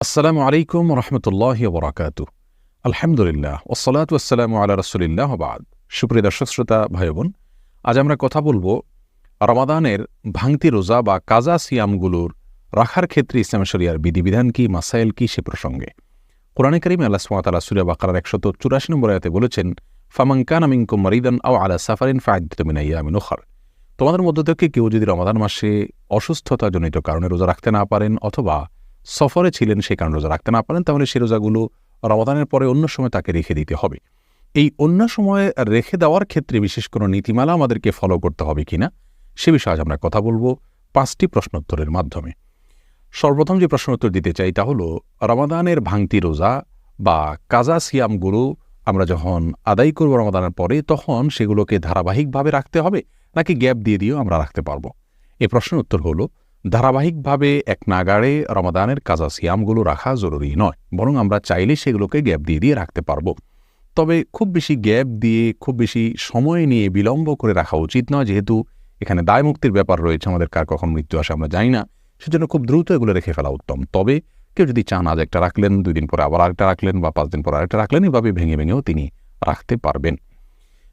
আসসালামু আলাইকুম রহমতুল্লাহ বরাকাতু। আলহামদুলিল্লাহ ওসলাত ওসালাম আল্লাহ রসুলিল্লাহ বাদ। সুপ্রিয় দর্শক, শ্রোতা ভাই বোন আজ আমরা কথা বলব রমাদানের ভাঙতি রোজা বা কাজা সিয়ামগুলোর রাখার ক্ষেত্রে ইসলাম শরিয়ার বিধিবিধান কি, মাসাইল কি সে প্রসঙ্গে। কোরআনে করিম আল্লাহ সুমাতাল্লাহ সুরিয়া বাকার একশত চুরাশি নম্বর আয়াতে বলেছেন ফামাঙ্কান আমিনকুম মারিদান আও আলা সাফারিন আমিন ওখার তোমাদের মধ্য থেকে কেউ যদি রমাদান মাসে অসুস্থতাজনিত কারণে রোজা রাখতে না পারেন অথবা সফরে ছিলেন সে কারণে রোজা রাখতে না পারেন, তাহলে সে রোজাগুলো রমাদানের পরে অন্য সময় তাকে রেখে দিতে হবে। এই অন্য সময়ে রেখে দেওয়ার ক্ষেত্রে বিশেষ কোনো নীতিমালা আমাদেরকে ফলো করতে হবে কিনা, সে বিষয়ে আজ আমরা কথা বলব পাঁচটি প্রশ্নোত্তরের মাধ্যমে। সর্বপ্রথম যে প্রশ্ন উত্তর দিতে চাই তা হলো, রমাদানের ভাঙতি রোজা বা কাজা সিয়ামগুলো আমরা যখন আদায় করব রমাদানের পরে, তখন সেগুলোকে ধারাবাহিকভাবে রাখতে হবে নাকি গ্যাপ দিয়ে দিয়েও আমরা রাখতে পারব? এ প্রশ্নের উত্তর হলো ধারাবাহিকভাবে এক নাগাড়ে রমাদানের কাজা সিয়ামগুলো রাখা জরুরি নয়, বরং আমরা চাইলে সেগুলোকে গ্যাপ দিয়ে দিয়ে রাখতে পারব। তবে খুব বেশি গ্যাপ দিয়ে, খুব বেশি সময় নিয়ে বিলম্ব করে রাখা উচিত নয়, যেহেতু এখানে দায় মুক্তির ব্যাপার রয়েছে, আমাদের কার কখন মৃত্যু আসে আমরা জানি না। সেজন্য খুব দ্রুত এগুলো রেখে ফেলা উত্তম। তবে কেউ যদি চান আজ একটা রাখলেন, দুই দিন পরে আবার আরেকটা রাখলেন, বা পাঁচ দিন পরে আরেকটা রাখলেন, এভাবে ভেঙে ভেঙেও তিনি রাখতে পারবেন।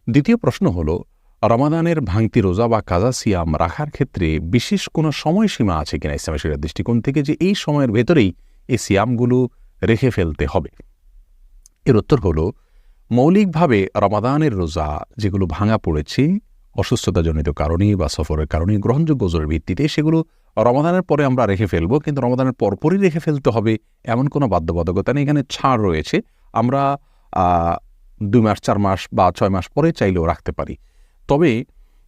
দ্বিতীয় প্রশ্ন হলো রমাদানের ভাঙতি রোজা বা কাজা সিয়াম রাখার ক্ষেত্রে বিশেষ কোনো সময়সীমা আছে কিনা ইসলামের শরীরের দৃষ্টিকোণ থেকে যে এই সময়ের ভেতরেই এই সিয়ামগুলো রেখে ফেলতে হবে? এর উত্তর হল, মৌলিকভাবে রমাদানের রোজা যেগুলো ভাঙা পড়েছে, অসুস্থতাজনিত কারণে বা সফরের কারণে, গ্রহণযোগ্য ওজোরের ভিত্তিতে, সেগুলো রমাদানের পরে আমরা রেখে ফেলব, কিন্তু রমাদানের পরপরই রেখে ফেলতে হবে এমন কোনো বাধ্যবাধকতা নেই। এখানে ছাড় রয়েছে। আমরা দুই মাস, চার মাস বা ছয় মাস পরে চাইলেও রাখতে পারি। তবে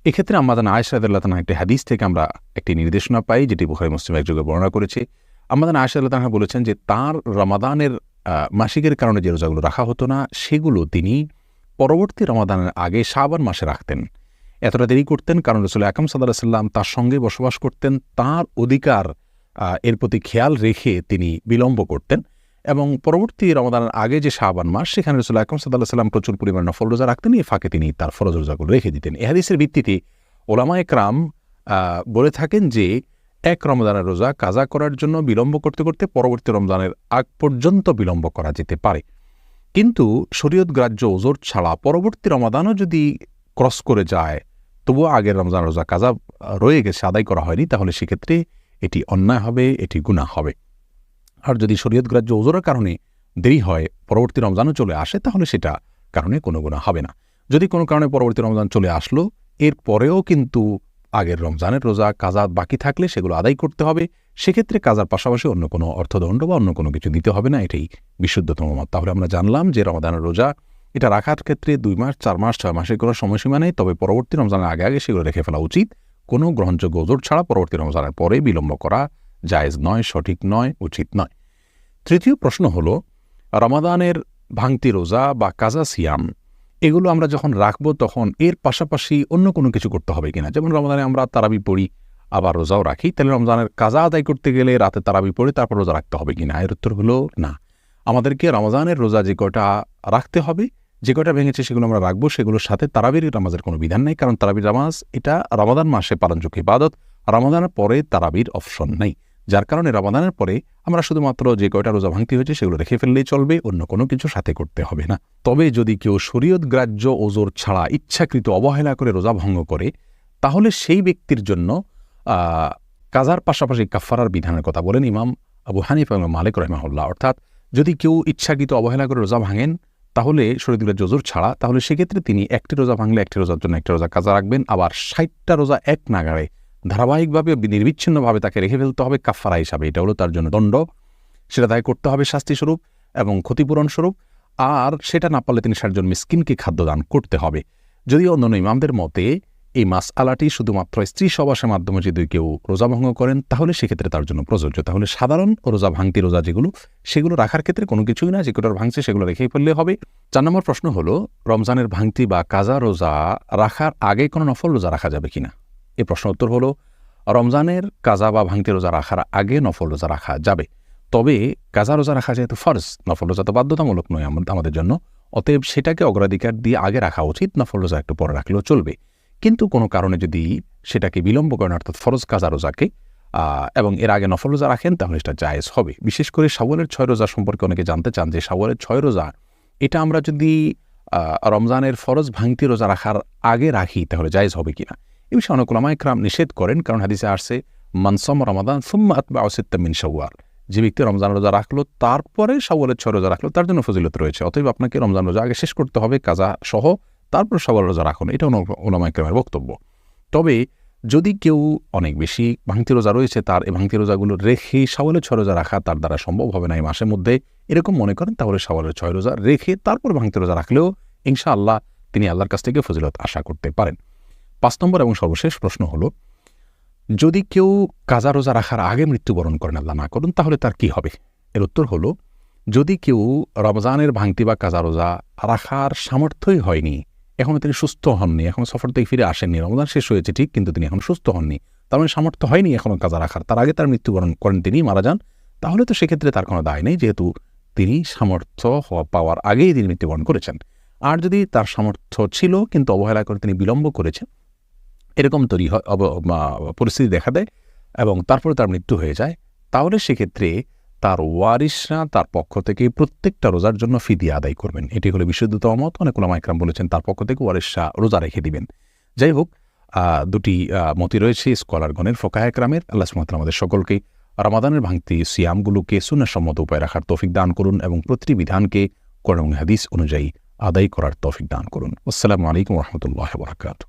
এক্ষেত্রে আমাদের আয়সাদুল্লাহ তালা একটি হাদিস থেকে আমরা একটি নির্দেশনা পাই, যেটি বুখারি মুসলিম একযোগে বর্ণনা করেছে। আমাদের আয়সাদুল্লাহ তালা বলেছেন যে, তার রমাদানের মাসিকের কারণে যে রোজাগুলো রাখা হতো না, সেগুলো তিনি পরবর্তী রমাদানের আগে সাবান মাসে রাখতেন। এতটা দেরি করতেন কারণ রসুল আকাম সাল্লাহ সাল্লাম তার সঙ্গে বসবাস করতেন। তার অধিকার এর প্রতি খেয়াল রেখে তিনি বিলম্ব করতেন। এবং পরবর্তী রমাদানের আগে যে শাহবান মাস, সেখানে রসুল আকরম সাল্লাহ সাল্লাম প্রচুর পরিমাণ নফল রোজা রাখতেন, এই ফাঁকে তিনি তার ফরজ রোজাগুলো রেখে দিতেন। এহাদিসের ভিত্তিতে ওলামা একরাম বলে থাকেন যে, এক রমজানের রোজা কাজা করার জন্য বিলম্ব করতে করতে পরবর্তী রমজানের আগ পর্যন্ত বিলম্ব করা যেতে পারে। কিন্তু শরীয়ত গ্রাহ্য ওজোর ছাড়া পরবর্তী রমাদানও যদি ক্রস করে যায়, তবুও আগের রমজান রোজা কাজা রয়ে গেছে, আদায় করা হয়নি, তাহলে সেক্ষেত্রে এটি অন্যায় হবে, এটি গুণা হবে। আর যদি শরীয়তগ্রাহ্য ওজোরের কারণে দেরি হয়, পরবর্তী রমজানও চলে আসে, তাহলে সেটা কারণে কোনো গুণা হবে না। যদি কোনো কারণে পরবর্তী রমজান চলে আসলো, এর পরেও কিন্তু আগের রমজানের রোজা, কাজা বাকি থাকলে সেগুলো আদায় করতে হবে। সেক্ষেত্রে কাজার পাশাপাশি অন্য কোনো অর্থদণ্ড বা অন্য কোনো কিছু দিতে হবে না, এটাই বিশুদ্ধতম মত। তাহলে আমরা জানলাম যে রমজানের রোজা, এটা রাখার ক্ষেত্রে দুই মাস, চার মাস, ছয় মাসের কোনো সময়সীমা নেই, তবে পরবর্তী রমজানের আগে আগে সেগুলো রেখে ফেলা উচিত। কোনো গ্রহণযোগ্য ওজোর ছাড়া পরবর্তী রমজানের পরে বিলম্ব করা জায়েজ নয়, সঠিক নয়, উচিত নয়। তৃতীয় প্রশ্ন হল, রমাদানের ভাঙতি রোজা বা কাজা সিয়াম, এগুলো আমরা যখন রাখব তখন এর পাশাপাশি অন্য কোনো কিছু করতে হবে কিনা? যেমন রমাদানে আমরা তারাবি পড়ি, আবার রোজাও রাখি। তাহলে রমজানের কাজা আদায় করতে গেলে রাতে তারাবি পড়ে তারপর রোজা রাখতে হবে কিনা? এর উত্তর হলো না। আমাদেরকে রমজানের রোজা যে কয়টা রাখতে হবে, যে কয়টা ভেঙেছে সেগুলো আমরা রাখব, সেগুলোর সাথে তারাবির নামাজের কোনো বিধান নেই, কারণ তারাবির নামাজ এটা রমাদান মাসে পালনযোগ্য ইবাদত, রমাদানের পরে তারাবির অপশন নেই। যার কারণে রমাদানের পরে আমরা শুধুমাত্র যে কয়টা রোজা ভাঙতি হয়েছে সেগুলো রেখে ফেললেই চলবে, অন্য কোনো কিছু সাথে করতে হবে না। তবে যদি কেউ শরীয়ত গ্রাহ্য ওজোর ছাড়া ইচ্ছাকৃত অবহেলা করে রোজা ভঙ্গ করে, তাহলে সেই ব্যক্তির জন্য কাজার পাশাপাশি কাফারার বিধানের কথা বলেন ইমাম আবু হানিফ এবং মালিক রহমাউল্লাহ অর্থাৎ যদি কেউ ইচ্ছাকৃত অবহেলা করে রোজা ভাঙেন, তাহলে শরীদুল্লাহ জোজোর ছাড়া, তাহলে সেক্ষেত্রে তিনি একটি রোজা ভাঙলে একটি রোজার জন্য একটি রোজা কাজা রাখবেন। আবার ষাটটা রোজা এক নাগাড়ে ধারাবাহিকভাবে নির্বিচ্ছিন্নভাবে তাকে রেখে ফেলতে হবে কাফারা হিসাবে। এটা হলো তার জন্য দণ্ড। সেটা দায় করতে হবে শাস্তিস্বরূপ এবং ক্ষতিপূরণ স্বরূপ আর সেটা না পারলে তিনি ষাটজন মিসকিনকে খাদ্যদান করতে হবে। যদি অন্যান্য ইমামদের মতে, এই মাস আলাটি শুধুমাত্র স্ত্রী সবাসের মাধ্যমে যদি কেউ রোজা ভঙ্গ করেন, তাহলে সেক্ষেত্রে তার জন্য প্রযোজ্য। তাহলে সাধারণ রোজা ভাঙতি রোজা যেগুলো, সেগুলো রাখার ক্ষেত্রে কোনো কিছুই না যেগুলোর ভাঙছে সেগুলো রেখেই ফেললে হবে। চার নম্বর প্রশ্ন হলো, রমজানের ভাঙতি বা কাজা রোজা রাখার আগে কোনো নফল রোজা রাখা যাবে কিনা? এই প্রশ্ন উত্তর হলো, রমজানের কাজা বা ভাঙতি রোজা রাখার আগে নফল রোজা রাখা যাবে। তবে কাজা রোজা রাখা যেহেতু ফরজ, নফল রোজা তো বাধ্যতামূলক নয় আমাদের জন্য। অতএব সেটাকে অগ্রাধিকার দিয়ে আগে রাখা উচিত, নফল রোজা একটু পরে রাখলেও চলবে। কিন্তু কোনো কারণে যদি সেটাকে বিলম্ব করেন, অর্থাৎ ফরজ কাজা রোজাকে এবং এর আগে নফল রোজা রাখেন, তাহলে সেটা জায়েজ হবে। বিশেষ করে শাওয়ালের ছয় রোজা সম্পর্কে অনেকে জানতে চান যে শাওয়ালের ছয় রোজা, এটা আমরা যদি রমজানের ফরজ ভাঙতি রোজা রাখার আগে রাখি, তাহলে জায়েজ হবে কিনা? এ বিষয়ে অনেক ওলামা ইকরাম নিষেধ করেন, কারণ হাদিসে আসছে মানসম রমাদান, সুম্মা আতবা অসিত্তামিন শাওয়াল। যে ব্যক্তি রমজান রোজা রাখল, তারপরে শাওয়ালের ছয় রোজা রাখল, তার জন্য ফজিলত রয়েছে। অতএব আপনাকে রমজান রোজা আগে শেষ করতে হবে, কাজা সহ, তারপর শাওয়াল রোজা রাখুন। এটা ওলামা ইকরামের বক্তব্য। তবে যদি কেউ অনেক বেশি ভাঙতি রোজা রয়েছে, তার এই ভাঙতি রোজাগুলো রেখে শাওয়ালের ছয় রোজা রাখা তার দ্বারা সম্ভব হবে না এই মাসের মধ্যে, এরকম মনে করেন, তাহলে শাওয়ালের ছয় রোজা রেখে তারপর ভাঙতি রোজা রাখলেও ইনশাআল্লাহ তিনি আল্লাহর কাছ থেকে ফজিলত আশা করতে পারেন। পাঁচ নম্বর এবং সর্বশেষ প্রশ্ন হলো, যদি কেউ কাজা রোজা রাখার আগে মৃত্যুবরণ করেন আল্লাহ না করুন, তাহলে তার কি হবে? এর উত্তর হলো, যদি কেউ রমজানের ভাঙতি বা কাজা রোজা রাখার সামর্থ্যই হয়নি এখনও তিনি সুস্থ হননি, এখন সফর থেকে ফিরে আসেননি, রমজান শেষ হয়েছে ঠিক, কিন্তু তিনি এখন সুস্থ হননি, তার মানে সামর্থ্য হয়নি এখনও কাজা রাখার, তার আগে তার মৃত্যুবরণ করেন তিনি, মারা যান, তাহলে তো সেক্ষেত্রে তার কোনো দায় নেই, যেহেতু তিনি সামর্থ্য হওয়া পাওয়ার আগেই তিনি মৃত্যুবরণ করেছেন। আর যদি তার সামর্থ্য ছিল, কিন্তু অবহেলা করে তিনি বিলম্ব করেছেন এরকম তৈরি হয় পরিস্থিতি দেখা দেয় এবং তারপরে তার মৃত্যু হয়ে যায়। তাহলে সেক্ষেত্রে তার ওয়ারিসরা তার পক্ষ থেকে প্রত্যেকটা রোজার জন্য ফিদিয়া আদায় করবেন। এটি হলো বিশুদ্ধত মত অনেক ওলামা ইকরাম বলেছেন, তার পক্ষ থেকে ওয়ারিসরা রোজা রেখে দিবেন। যাই হোক দুটি মতি রয়েছে স্কলারগণের, ফোকাহ একরামের। আল্লাহ সুমাত আমাদের সকলকে রমাদানের ভাঙতি সিয়ামগুলোকে সুন্নাসম্মত উপায় রাখার তৌফিক দান করুন এবং প্রতিটি বিধানকে এবং হাদিস অনুযায়ী আদায় করার তৌফিক দান করুন। আসসালামু আলাইকুম রহমতুল্লাহ বরাকাতু